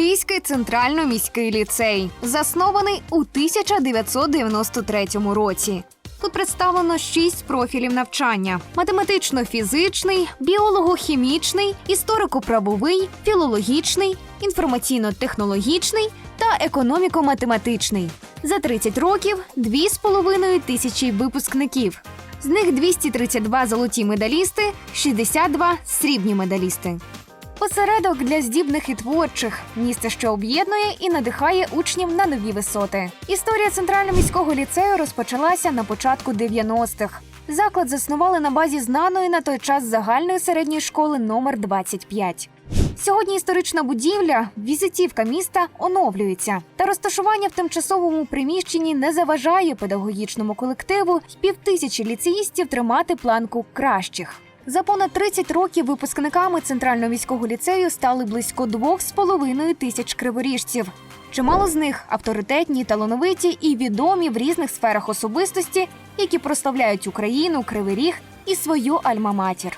Криворізький центрально-міський ліцей, заснований у 1993 році. Тут представлено шість профілів навчання: математично-фізичний, біолого-хімічний, історико-правовий, філологічний, інформаційно-технологічний та економіко-математичний. За 30 років 2,5 тисячі випускників. З них 232 золоті медалісти, 62 срібні медалісти. Осередок для здібних і творчих місце, що об'єднує і надихає учнів на нові висоти. Історія центрального міського ліцею розпочалася на початку 90-х. Заклад заснували на базі знаної на той час загальної середньої школи номер 25. Сьогодні історична будівля, візитівка міста оновлюється, та розташування в тимчасовому приміщенні не заважає педагогічному колективу й півтисячі ліцеїстів тримати планку кращих. За понад 30 років випускниками центрального міського ліцею стали близько 2,5 тисяч криворіжців. Чимало з них авторитетні, талановиті і відомі в різних сферах особистості, які прославляють Україну, Кривий Ріг і свою альма-матір.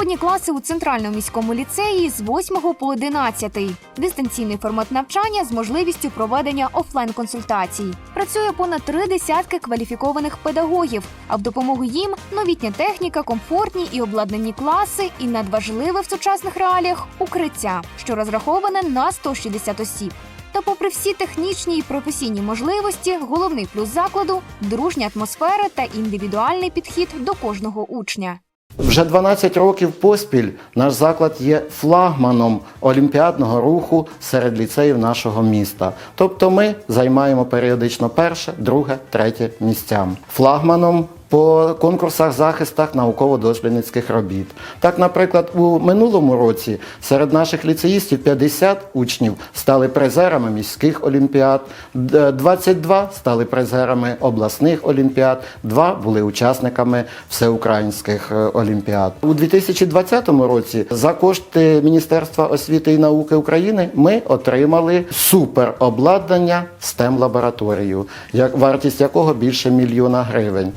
Сьогодні класи у центральному міському ліцеї з 8 по 11. Дистанційний формат навчання з можливістю проведення офлайн-консультацій. Працює понад три десятки кваліфікованих педагогів, а в допомогу їм новітня техніка, комфортні і обладнані класи, і надважливе в сучасних реаліях укриття, що розраховане на 160 осіб. Та, попри всі технічні і професійні можливості, головний плюс закладу дружня атмосфера та індивідуальний підхід до кожного учня. Вже 12 років поспіль наш заклад є флагманом олімпіадного руху серед ліцеїв нашого міста. Тобто ми займаємо періодично перше, друге, третє місця. Флагманом по конкурсах захистах науково-дослідницьких робіт. Так, наприклад, у минулому році серед наших ліцеїстів 50 учнів стали призерами міських олімпіад, д- 22 стали призерами обласних олімпіад, 2 були учасниками всеукраїнських е, олімпіад. У 2020 році за кошти Міністерства освіти і науки України ми отримали суперобладнання STEM лабораторію, як вартість якого більше мільйона гривень.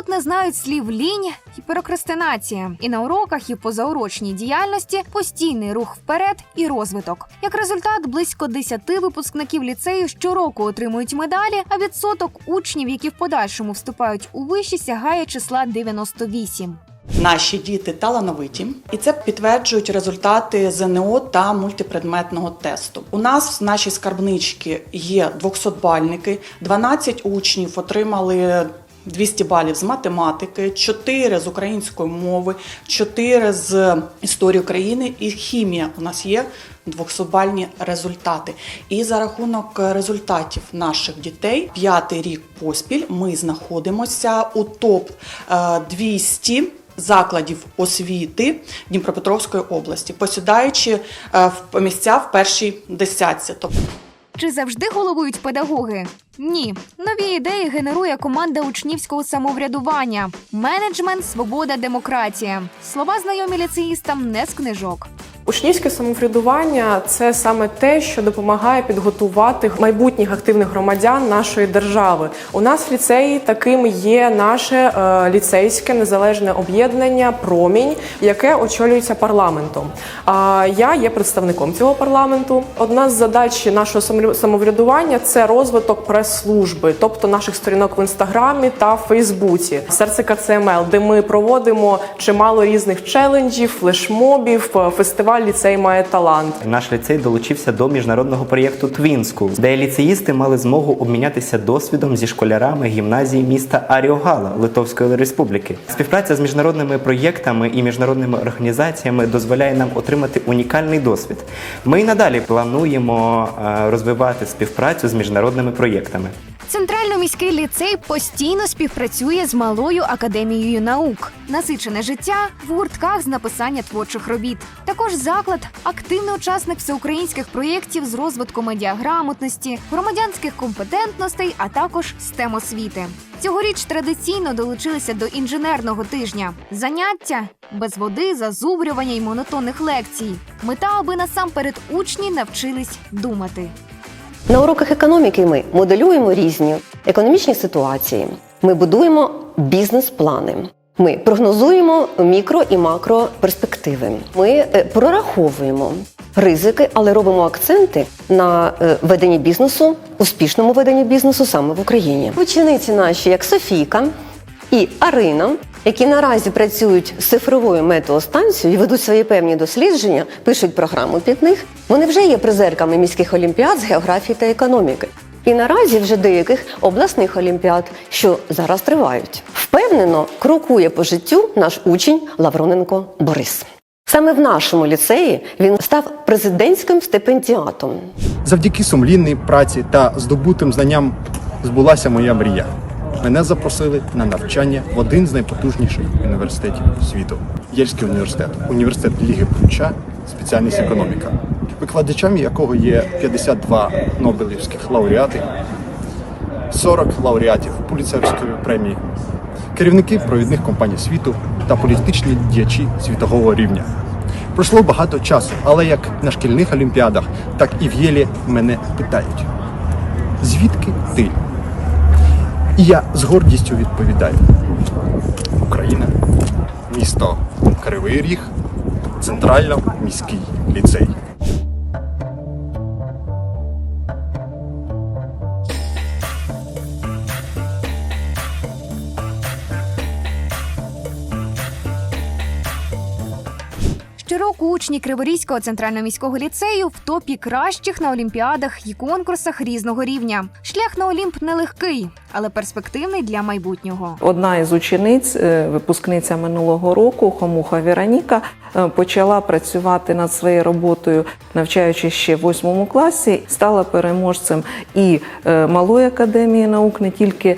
Тут не знають слів лінь і прокрастинація. І на уроках, і позаурочній діяльності постійний рух вперед і розвиток. Як результат, близько 10 випускників ліцею щороку отримують медалі, а відсоток учнів, які в подальшому вступають у виші, сягає числа 98. Наші діти талановиті, і це підтверджують результати ЗНО та мультипредметного тесту. У нас в нашій скарбничці є 200-бальники, 12 учнів отримали 200 балів з математики, 4 з української мови, 4 з історії України і хімія. У нас є 200-бальні результати. І за рахунок результатів наших дітей, п'ятий рік поспіль ми знаходимося у топ е, 200 закладів освіти Дніпропетровської області, посідаючи е, в місця в першій десятці. Чи завжди головують педагоги? Ні, нові ідеї генерує команда учнівського самоврядування, менеджмент, свобода, демократія. Слова знайомі ліцеїстам не з книжок. Учнівське самоврядування це саме те, що допомагає підготувати майбутніх активних громадян нашої держави. У нас в ліцеї таким є наше е, ліцейське незалежне об'єднання Промінь, яке очолюється парламентом. А я є представником цього парламенту. Одна з задач нашого самоврядування це розвиток прес-служби, тобто наших сторінок в інстаграмі та Фейсбуці. Серце КЦМЛ, де ми проводимо чимало різних челенджів, флешмобів, е, фестиваль ліцей має талант. Наш ліцей долучився до міжнародного проєкту Twin де ліцеїсти мали змогу обмінятися досвідом зі школярами гімназії міста Аріогала Литовської Республіки. Співпраця з міжнародними проєктами і міжнародними організаціями дозволяє нам отримати унікальний досвід. Ми й надалі плануємо е, розвивати співпрацю з міжнародними проєктами. Центрально-міський ліцей постійно співпрацює з малою академією наук. Насичене життя в гуртках з написання творчих робіт. Також заклад активний учасник всеукраїнських проєктів з розвитку медіаграмотності, громадянських компетентностей, а також STEM освіти. Цьогоріч традиційно долучилися до інженерного тижня. Заняття без води, зазубрювання й монотонних лекцій. Мета, аби насамперед учні навчились думати. На уроках економіки ми моделюємо різні економічні ситуації. Ми будуємо бізнес-плани. Ми прогнозуємо мікро і макро перспективи. Ми е, прораховуємо ризики, але робимо акценти на е, веденні бізнесу, успішному веденні бізнесу саме в Україні. Учениці наші, як Софійка і Арина, які наразі працюють з цифровою метеостанцією і ведуть свої певні дослідження, пишуть програму під них. Вони вже є призерками міських олімпіад з географії та економіки. І наразі вже деяких обласних олімпіад, що зараз тривають. Впевнено крокує по життю наш учень Лавроненко Борис. Саме в нашому ліцеї він став президентським стипендіатом. Завдяки сумлінній праці та здобутим знанням збулася моя мрія. Мене запросили на навчання в один з найпотужніших університетів світу Єльський університет, університет Ліги Плюща, спеціальність економіка, викладачами якого є 52 Нобелівських лауреати, 40 лауреатів Пуліцерської премії, керівники провідних компаній світу та політичні діячі світового рівня. Пройшло багато часу, але як на шкільних олімпіадах, так і в Єлі мене питають: звідки ти? І я з гордістю відповідаю: Україна, місто Кривий Ріг, центрально-міський ліцей. Щороку учні Криворізького центрального міського ліцею в топі кращих на олімпіадах і конкурсах різного рівня. Шлях на Олімп нелегкий, але перспективний для майбутнього. Одна із учениць, е, випускниця минулого року, Хомуха Вероніка, е, почала працювати над своєю роботою, навчаючись ще в восьмому класі, стала переможцем і е, малої академії наук, не тільки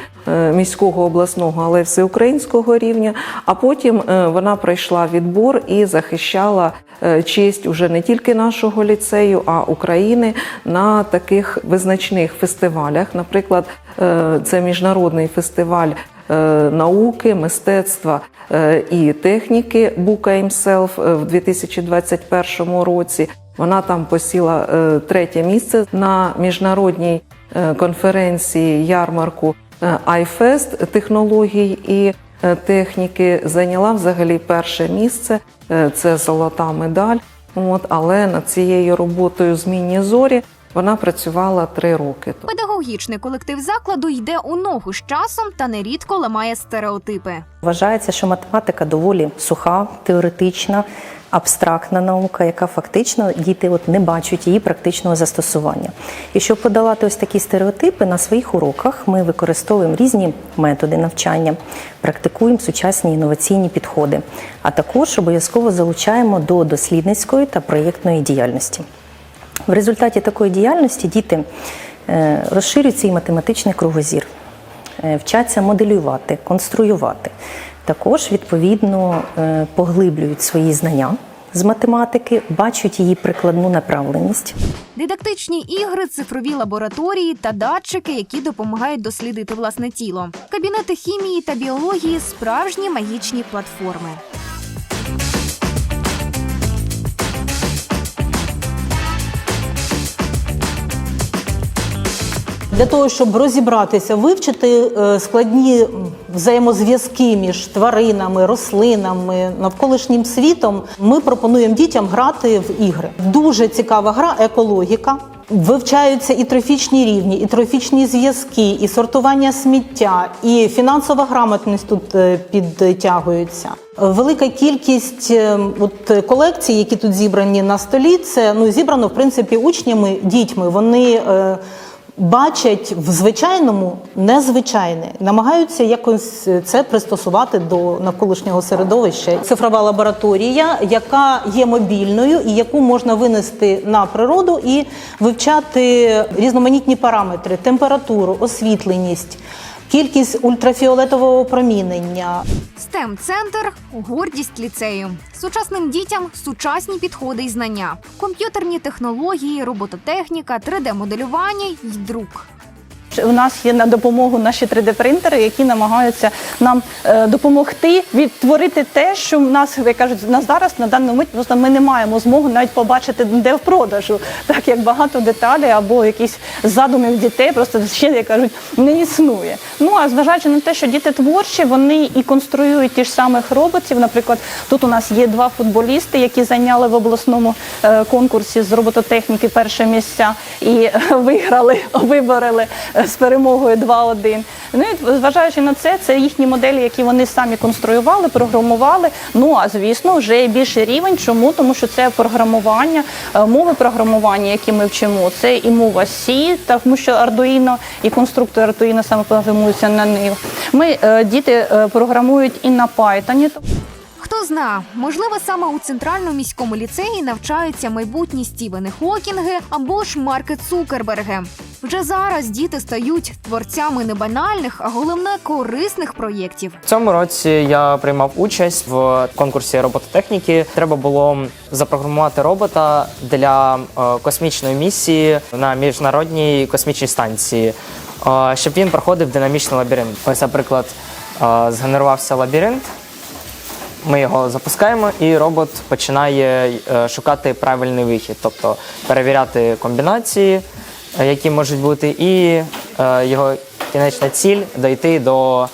міського обласного, але й всеукраїнського рівня. А потім вона пройшла відбор і захищала е, честь уже не тільки нашого ліцею, а України на таких визначних фестивалях. Наприклад, е, це міжнародний фестиваль е, науки, мистецтва і техніки Бука Himself в 2021 році. Вона там посіла третє місце на міжнародній конференції ярмарку iFest технологій і техніки. Зайняла взагалі перше місце. Е, Це золота медаль. От, але над цією роботою змінні зорі вона працювала три роки. Педагогічний колектив закладу йде у ногу з часом та нерідко ламає стереотипи. Вважається, що математика доволі суха, теоретична, абстрактна наука, яка фактично діти от не бачать її практичного застосування. І щоб подолати ось такі стереотипи, на своїх уроках ми використовуємо різні методи навчання, практикуємо сучасні інноваційні підходи, а також обов'язково залучаємо до дослідницької та проєктної діяльності. В результаті такої діяльності діти е, розширюють свій математичний кругозір, е, вчаться моделювати, конструювати. Також, відповідно, е, поглиблюють свої знання з математики, бачать її прикладну направленість. Дидактичні ігри, цифрові лабораторії та датчики, які допомагають дослідити власне тіло. Кабінети хімії та біології справжні магічні платформи. Для того, щоб розібратися, вивчити е, складні взаємозв'язки між тваринами, рослинами, навколишнім світом, ми пропонуємо дітям грати в ігри. Дуже цікава гра екологіка. Вивчаються і трофічні рівні, і трофічні зв'язки, і сортування сміття, і фінансова грамотність тут е, підтягується. Велика кількість е, от колекцій, які тут зібрані на столі, це ну зібрано в принципі учнями, дітьми. Вони бачать в звичайному незвичайне, намагаються якось це пристосувати до навколишнього середовища. Цифрова лабораторія, яка є мобільною і яку можна винести на природу і вивчати різноманітні параметри: температуру, освітленість. Кількість ультрафіолетового опромінення, stem центр гордість ліцею. Сучасним дітям сучасні підходи і знання, комп'ютерні технології, робототехніка, 3D-моделювання й друк. У нас є на допомогу наші 3D-принтери, які намагаються нам е, допомогти відтворити те, що в нас, як кажуть, на зараз на дану мить просто ми не маємо змогу навіть побачити де в продажу, так як багато деталей або якісь задумів дітей просто ще як кажуть не існує. Ну а зважаючи на те, що діти творчі, вони і конструюють ті ж самих роботів. Наприклад, тут у нас є два футболісти, які зайняли в обласному е, конкурсі з робототехніки перше місця і е, виграли, вибороли з перемогою 2-1. Ну і зважаючи на це, це їхні моделі, які вони самі конструювали, програмували. Ну а звісно, вже більший рівень. Чому? Тому що це програмування, е, мови програмування, які ми вчимо. Це і мова C, тому що Arduino і конструктор Arduino саме програмуються на них. Ми е, діти е, програмують і на Python. Хто зна, можливо, саме у центральному міському ліцеї навчаються майбутні Стівени Хокінги або ж Марки Цукерберги. Вже зараз діти стають творцями не банальних, а головне корисних проєктів. В цьому році я приймав участь в конкурсі робототехніки. Треба було запрограмувати робота для е, космічної місії на міжнародній космічній станції, е, щоб він проходив динамічний лабіринт. Ось, наприклад, е, згенерувався лабіринт. Ми його запускаємо, і робот починає шукати правильний вихід, тобто перевіряти комбінації, які можуть бути, і е, його кінечна ціль дойти до е,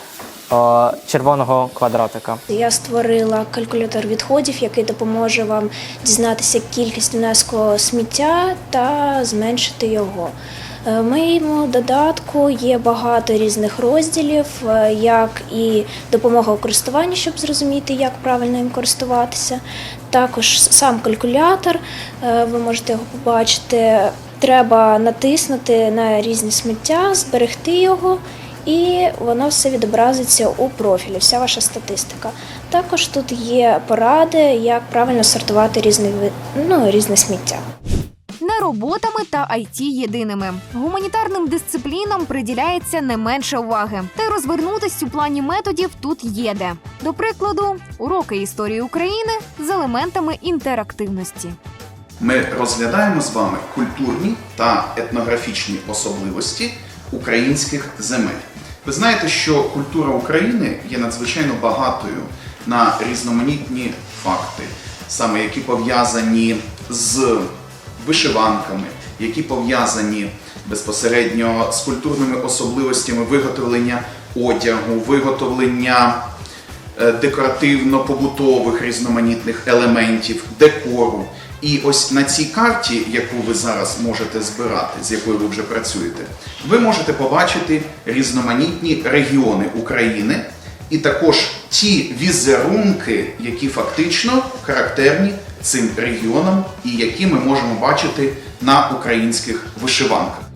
червоного квадратика. Я створила калькулятор відходів, який допоможе вам дізнатися кількість внеску сміття та зменшити його. Е, В моєму додатку є багато різних розділів, е, як і допомога у користуванні, щоб зрозуміти, як правильно їм користуватися. Також сам калькулятор, е, ви можете його побачити. Треба натиснути на різні сміття, зберегти його, і воно все відобразиться у профілі, вся ваша статистика. Також тут є поради, як правильно сортувати різне, ви- ну, різне сміття. Не роботами та IT єдиними. Гуманітарним дисциплінам приділяється не менше уваги. Та й розвернутись у плані методів тут є де. До прикладу, уроки історії України з елементами інтерактивності. Ми розглядаємо з вами культурні та етнографічні особливості українських земель. Ви знаєте, що культура України є надзвичайно багатою на різноманітні факти, саме які пов'язані з вишиванками, які пов'язані безпосередньо з культурними особливостями виготовлення одягу, виготовлення е, декоративно-побутових різноманітних елементів, декору. І ось на цій карті, яку ви зараз можете збирати, з якою ви вже працюєте, ви можете побачити різноманітні регіони України і також ті візерунки, які фактично характерні цим регіонам і які ми можемо бачити на українських вишиванках.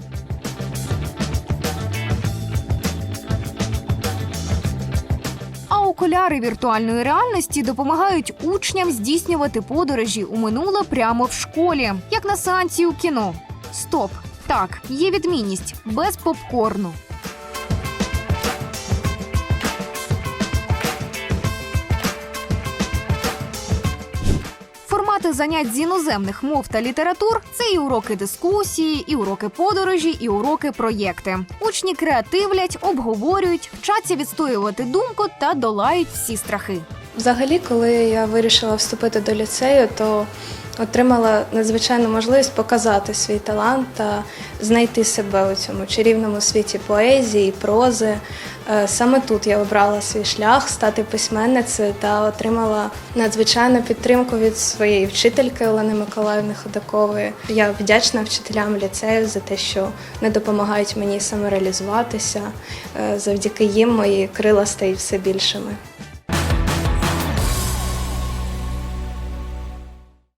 Окуляри віртуальної реальності допомагають учням здійснювати подорожі у минуле прямо в школі, як на сеансі у кіно. Стоп! Так, є відмінність без попкорну. Формати занять з іноземних мов та літератур це і уроки дискусії, і уроки подорожі, і уроки проєкти. Учні креативлять, обговорюють, вчаться відстоювати думку та долають всі страхи. Взагалі, коли я вирішила вступити до ліцею, то отримала надзвичайну можливість показати свій талант та знайти себе у цьому чарівному світі поезії, прози. Е, Саме тут я обрала свій шлях стати письменницею та отримала надзвичайну підтримку від своєї вчительки Олени Миколаївни Ходакової. Я вдячна вчителям ліцею за те, що не допомагають мені самореалізуватися. Е, Завдяки їм мої крила стають все більшими.